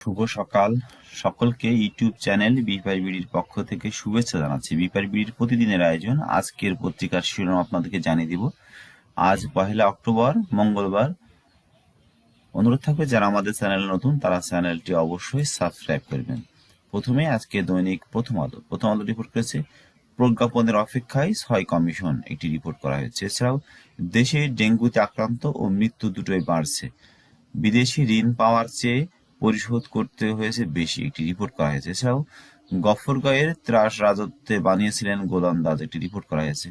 শুভ সকাল। সকলকে YouTube channel বিপার বিডির পক্ষ থেকে শুভেচ্ছা জানাচ্ছি। বিপার বিডির প্রতিদিনের আয়োজন, আজকের পত্রিকার শিরোনাম আপনাদেরকে জানিয়ে দিব। আজ পহেলা অক্টোবর, মঙ্গলবার। অনুরোধ থাকবে যারা আমাদের চ্যানেল নতুন, তারা চ্যানেলটি অবশ্যই সাবস্ক্রাইব করবেন। প্রথমে আজকে দৈনিক প্রথম আলো। প্রথম আলো রিপোর্ট করেছে, প্রজ্ঞাপনের অপেক্ষায় ছয় কমিশন একটি রিপোর্ট করা হয়েছে। এছাড়াও দেশে ডেঙ্গুতে আক্রান্ত ও মৃত্যু দুটোই বাড়ছে। বিদেশি ঋণ পাওয়ার চেয়ে পরিশোধ করতে হয়েছে বেশি একটি রিপোর্ট করা হয়েছে। এছাড়াও গফরগাঁয়ের ত্রাস রাজত্বে বানিয়েছিলেন গোলন্দাজ একটি রিপোর্ট করা হয়েছে।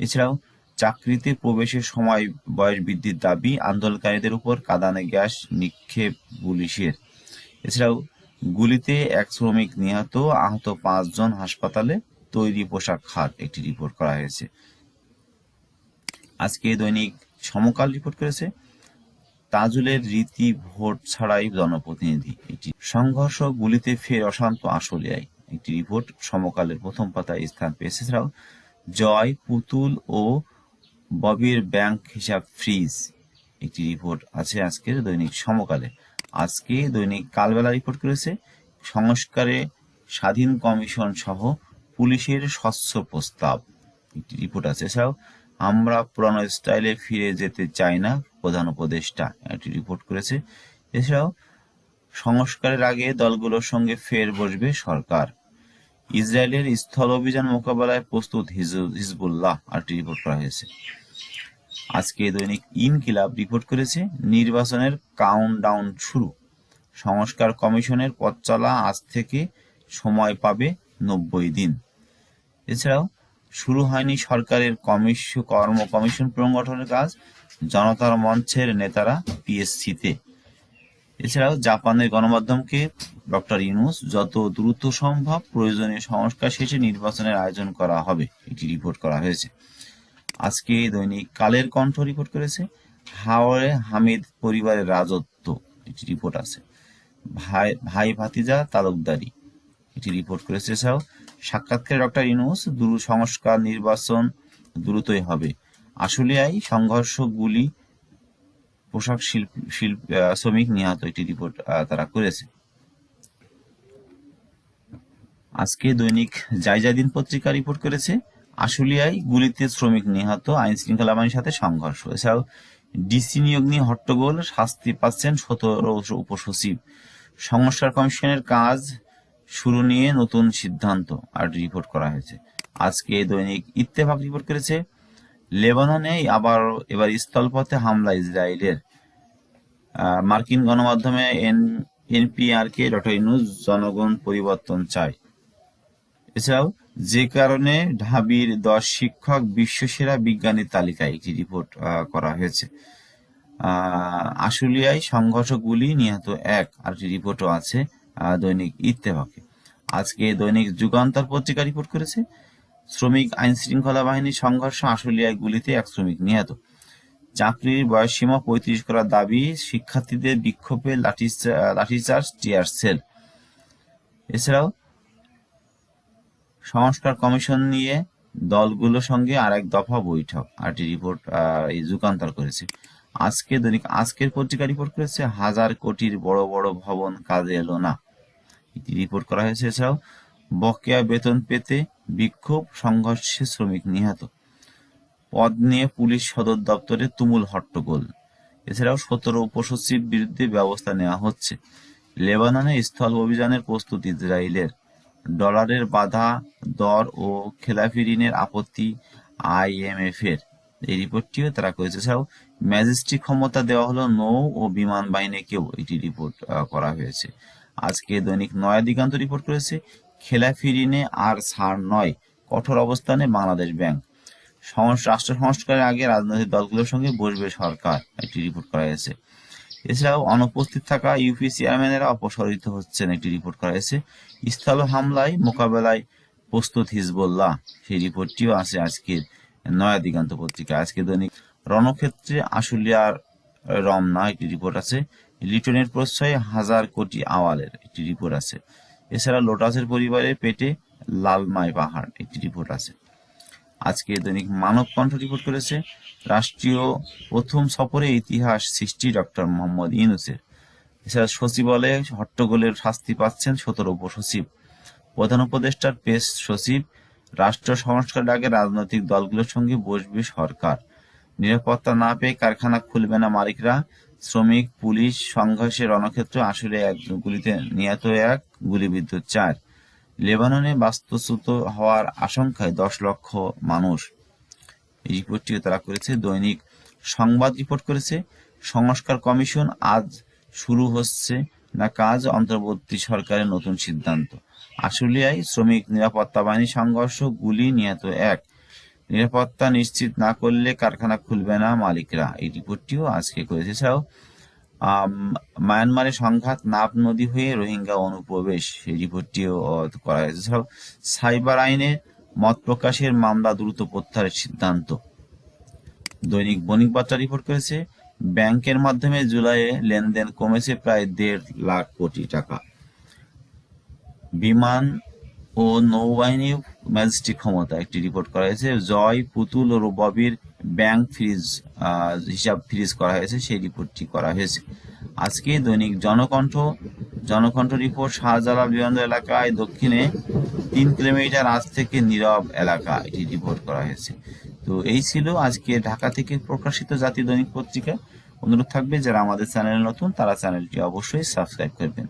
এছাড়াও চাকরিতে প্রবেশের সময় বয়স বৃদ্ধির দাবি আন্দোলনকারীদের উপর কাদানে গ্যাস নিক্ষেপ পুলিশের। এছাড়াও গুলিতে এক শ্রমিক নিহত, আহত পাঁচজন হাসপাতালে তৈরি পোশাক খাত একটি রিপোর্ট করা হয়েছে। আজকে দৈনিক সমকাল রিপোর্ট করেছে তাজুলের রীতি ভোট ছাড়াই জনপ্রতিনিধি। এটি সংঘর্ষ গুলিতে ফের অশান্ত আশুলিয়ায় একটি রিপোর্ট সমকালের প্রথম পাতায় স্থান পেয়েছে। এছাড়াও জয়, পুতুল ও ববির ব্যাংক হিসাব ফ্রিজ একটি রিপোর্ট আছে আজকের দৈনিক সমকালে। আজকে দৈনিক কালবেলা রিপোর্ট করেছে, সংস্কারে স্বাধীন কমিশন সহ পুলিশের স্বচ্ছ প্রস্তাব। একটি রিপোর্ট আছে। এছাড়াও আমরা পুরানো স্টাইলে ফিরে যেতে চাই না, প্রধান উপদেষ্টা একটি রিপোর্ট করেছে। এছাড়াও, সংস্কারের আগে দলগুলোর সঙ্গে ফের বসবে সরকার। ইসরায়েলের স্থল অভিযান মোকাবেলায় প্রস্তুত হিজু- হিজবুল্লাহ আরটি রিপোর্ট করা হয়েছে। আজকে দৈনিক ইনকিলাব রিপোর্ট করেছে, নির্বাচনের কাউন্টডাউন শুরু। সংস্কার কমিশনের পথ চলা আজ থেকে সময় পাবে নব্বই দিন। এছাড়াও শুরু হয়নি সরকারের কমিশন কর্ম, কমিশন পুনর্গঠনের কাজ। জনতার মঞ্চের নেতারা পিএসসিতে। এছাড়াও জাপানের গণমাধ্যমকে ডক্টর ইউনুস যত দ্রুত সম্ভব প্রয়োজনীয় সংস্কার শেষে নির্বাচনের আয়োজন করা হবে, এটি রিপোর্ট করা হয়েছে। আজকে দৈনিক কালের কণ্ঠ রিপোর্ট করেছে। হাওড়ে হামিদ পরিবারের রাজত্ব একটি রিপোর্ট আছে। ভাই ভাই ভাতিজা তালুকদারি, এটি রিপোর্ট করেছে। এছাড়াও সাক্ষাৎকারে ডক্টর ইউনুস দ্রুত সংস্কার নির্বাচন দ্রুতই হবে। আশুলিয়ায় সংঘর্ষ গুলি পোশাক শিল্প শিল্প শ্রমিক নিহত একটি রিপোর্ট তারা করেছে। আজকে দৈনিক জায়জাদিন পত্রিকা রিপোর্ট করেছে, আশুলিয়ায় গুলিতে শ্রমিক নিহত আইন শৃঙ্খলা বাহিনীর সাথে সংঘর্ষ। এছাড়াও ডিসি নিয়োগ নিয়ে হট্টগোল, শাস্তি পাচ্ছেন সতেরো উপসচিব। সংস্কার কমিশনের কাজ শুরু নিয়ে নতুন সিদ্ধান্ত আর রিপোর্ট করা হয়েছে। আজকে দৈনিক ইত্তেফাক রিপোর্ট করেছে, লেবাননে আবার এবার স্থলপথে হামলা ইসরায়েলের। মার্কিন গণমাধ্যমে এন এনপিআর কে ডক্টর ইউনুস জনগণ পরিবর্তন চায়। এছাড়াও, যে কারণে ঢাবির দশ শিক্ষক বিশ্বসেরা বিজ্ঞানীর তালিকায় একটি রিপোর্ট করা হয়েছে। আশুলিয়ায় সংঘর্ষগুলি নিহত এক আর রিপোর্টও আছে। দৈনিক ইত্তেফাকে। আজকে দৈনিক যুগান্তর পত্রিকা রিপোর্ট করেছে, শ্রমিক আইন শৃঙ্খলা বাহিনীর সংঘর্ষ আশুলিয়ায় গুলিতে এক শ্রমিক নিহত। চাকরির বয়সসীমা পঁয়ত্রিশ করার দাবি শিক্ষার্থীদের বিক্ষোভে লাঠি লাঠিচার্জ টিয়ার সেল। এছাড়াও সংস্কার কমিশন নিয়ে দলগুলোর সঙ্গে আরেক দফা বৈঠক, আরটি রিপোর্ট এই যুগান্তর করেছে। আজকে দৈনিক, আজকের পত্রিকা রিপোর্ট করেছে, হাজার কোটির বড় বড় ভবন কাজে এলো না। রিপোর্ট করা হয়েছে। এছাড়াও, বকেয়া বেতন পেতে বিক্ষোভ, সংঘর্ষে শ্রমিক নিহত। পদ নিয়ে পুলিশ সদর দপ্তরে তুমুল হট্টগোল। এছাড়াও, সতেরো উপসচিব বিরুদ্ধে ব্যবস্থা নেওয়া হচ্ছে। লেবাননে স্থল অভিযানের প্রস্তুতি ইসরায়েলের। ডলারের বাধা, দর ও খেলাফি ঋণের আপত্তি আইএমএফ এর এই রিপোর্টটিও তারা করেছে। এছাড়াও ম্যাজিস্ট্রিক ক্ষমতা দেওয়া হলো নৌ ও বিমান বাহিনীকেও। এটি রিপোর্ট করা হয়েছে। আজকে দৈনিক নয়া দিগান্ত রিপোর্ট করেছে খেলাফি ঋণে আর ছাড় নয়, কঠোর অবস্থানে বাংলাদেশ ব্যাংক রাষ্ট্র সংস্কারের আগে রাজনৈতিক দলগুলোর সঙ্গে বসবে সরকার, একটি রিপোর্ট করা হয়েছে। এছাড়াও অনুপস্থিত থাকা ইউপি চেয়ারম্যানেরা অপসারিত হচ্ছেন, একটি রিপোর্ট করা হয়েছে। স্থল হামলায় মোকাবেলায় প্রস্তুত হিজবুল্লাহ, সেই রিপোর্টটিও আছে আজকের নয়া দিগান্ত পত্রিকা আজকে দৈনিক রণক্ষেত্রে আশুলিয়ার রমনা, একটি রিপোর্ট আছে। লিটনের প্রশ্রয়ে হাজার কোটি আওয়ালের একটি রিপোর্ট আছে। এছাড়া লোটাসের পরিবারের পেটে লালমাই পাহাড় একটি রিপোর্ট আছে। আজকে দৈনিক মানব কণ্ঠ রিপোর্ট করেছে, রাষ্ট্রীয় প্রথম সফরে ইতিহাস সৃষ্টি ডক্টর মোহাম্মদ ইউনুসের। এছাড়া সচিবালয়ে হট্টগোলের শাস্তি পাচ্ছেন সতেরো উপসচিব প্রধান উপদেষ্টার পেশ সচিব, রাষ্ট্র সংস্কার ডাকে রাজনৈতিক দলগুলোর সঙ্গে বসবে সরকার। নিরাপত্তা না পেয়ে কারখানা খুলবে না মালিকরা শ্রমিক, পুলিশ সংঘর্ষের রণক্ষেত্র আসলে এক গুলিতে নিহত এক গুলিবিদ্ধ চার। লেবাননে বাস্তুচ্যুত হওয়ার আশঙ্কায় দশ লক্ষ মানুষ এই রিপোর্টটিও তারা করেছে, দৈনিক সংবাদ রিপোর্ট করেছে। সংস্কার কমিশন আজ শুরু হচ্ছে না কাজ, অন্তর্বর্তী সরকারের নতুন সিদ্ধান্ত। আশুলিয়ায় শ্রমিক নিরাপত্তা বাহিনী সংঘর্ষ, গুলি নিহত এক। নিরাপত্তা নিশ্চিত না করলে কারখানা খুলবে না মালিকরা। এই রিপোর্টটিও আজকে করেছে এছাড়াও মায়ানমারে সংঘাত নাব নদী হয়ে রোহিঙ্গা অনুপ্রবেশ এই রিপোর্টটিও করা হয়েছে এছাড়াও সাইবার আইনে মত প্রকাশের মামলা দ্রুত প্রত্যাহারের সিদ্ধান্ত। দৈনিক বণিক বার্তা রিপোর্ট করেছে, ব্যাংকের মাধ্যমে জুলাইয়ে লেনদেন কমেছে প্রায় দেড় লাখ কোটি টাকা। বিমান ও নৌবাহিনী ম্যাজিস্ট্রিক ক্ষমতা একটি রিপোর্ট করা হয়েছে। জয়, পুতুল ও ববির ব্যাংক ফ্রিজ হিসাব ফ্রিজ করা হয়েছে, সেই রিপোর্টটি করা হয়েছে। আজকে দৈনিক জনকণ্ঠ জনকণ্ঠ রিপোর্ট শাহজালাল বিমানবন্দর এলাকায় দক্ষিণে তিন কিলোমিটার আজ থেকে নীরব এলাকা এটি রিপোর্ট করা হয়েছে। তো এই ছিল আজকে ঢাকা থেকে প্রকাশিত জাতীয় দৈনিক পত্রিকা। অনুরোধ থাকবে, যারা আমাদের চ্যানেল নতুন, তারা চ্যানেলটি অবশ্যই সাবস্ক্রাইব করবেন।